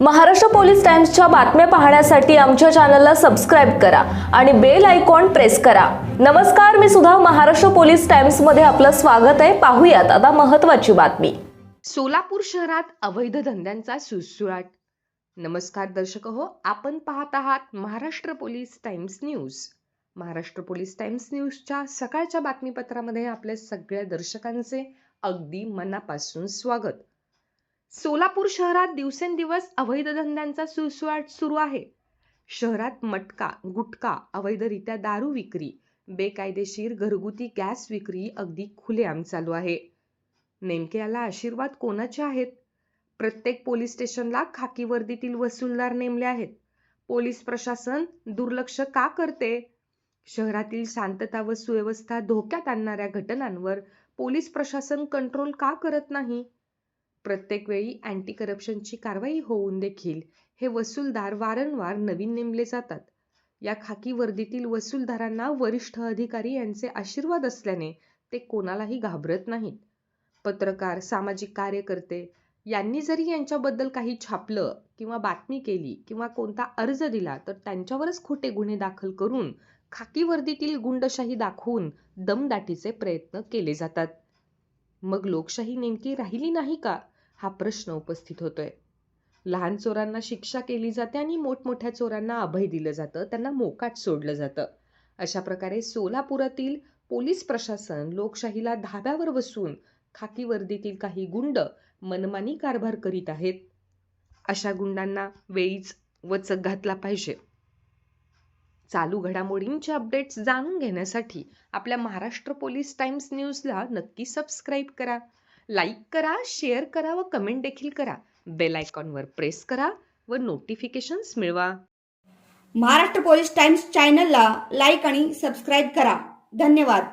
Maharashtra police टाइम्सच्या बातम्या पाहण्यासाठी आमच्या चॅनलला सबस्क्राईब करा आणि बेल आयकॉन प्रेस करा. नमस्कार मी सुद्धा महाराष्ट्र पोलीस टाइम्समध्ये आपलं स्वागत आहे. पाहूयात आता महत्वाची बातमी. सोलापूर शहरात अवैध धंद्यांचा सुळसुळाट. नमस्कार दर्शक हो आपण पाहत आहात Maharashtra police times news. Maharashtra police times न्यूजच्या सकाळच्या बातमीपत्रामध्ये आपल्या सगळ्या दर्शकांचे अगदी मनापासून स्वागत. सोलापूर शहरात दिवसेंदिवस अवैध धंद्यांचा सुळसुळाट सुरू आहे. शहरात मटका गुटखा अवैधरित्या दारू विक्री बेकायदेशीर घरगुती गॅस विक्री अगदी खुलेआम चालू आहे. नेमके याला आशीर्वाद कोणाचे आहेत? प्रत्येक पोलीस स्टेशनला खाकी वर्दीतील वसूलदार नेमले आहेत. पोलीस प्रशासन दुर्लक्ष का करते? शहरातील शांतता व सुव्यवस्था धोक्यात आणणाऱ्या घटनांवर पोलीस प्रशासन कंट्रोल का करत नाही? प्रत्येक वेळी अँटी करप्शनची कारवाई होऊन देखील हे वसूलदार वारंवार नवीन नेमले जातात. या खाकी वर्दीतील वसूलदारांना वरिष्ठ अधिकारी यांचे आशीर्वाद असल्याने ते कोणालाही घाबरत नाहीत. पत्रकार सामाजिक कार्यकर्ते यांनी जरी यांच्याबद्दल काही छापलं किंवा बातमी केली किंवा कोणता अर्ज दिला तर त्यांच्यावरच खोटे गुन्हे दाखल करून खाकी वर्दीतील गुंडशाही दाखवून दमदाटीचे प्रयत्न केले जातात. मग लोकशाही नेमकी राहिली नाही का? हा प्रश्न उपस्थित होतोय. लहान चोरांना शिक्षा केली जाते आणि मोठमोठ्या चोरांना अभय दिलं जातं. त्यांना मोकाट सोडलं जातं. अशा प्रकारे सोलापुरातील पोलीस प्रशासन लोकशाहीला धाब्यावर बसून खाकी वर्दीतील काही गुंड मनमानी कारभार करीत आहेत. अशा गुंडांना वेळीच वचक घातला पाहिजे. चालू घडामोडींचे अपडेट्स जाणून घेण्यासाठी आपल्या महाराष्ट्र पोलीस टाइम्स न्यूजला नक्की सबस्क्राईब करा. लाईक करा शेअर करा व कमेंट देखील करा. बेल आयकॉनवर प्रेस करा व नोटिफिकेशन्स मिळवा. महाराष्ट्र पोलीस टाइम्स चॅनलला लाईक आणि सबस्क्राईब करा. धन्यवाद.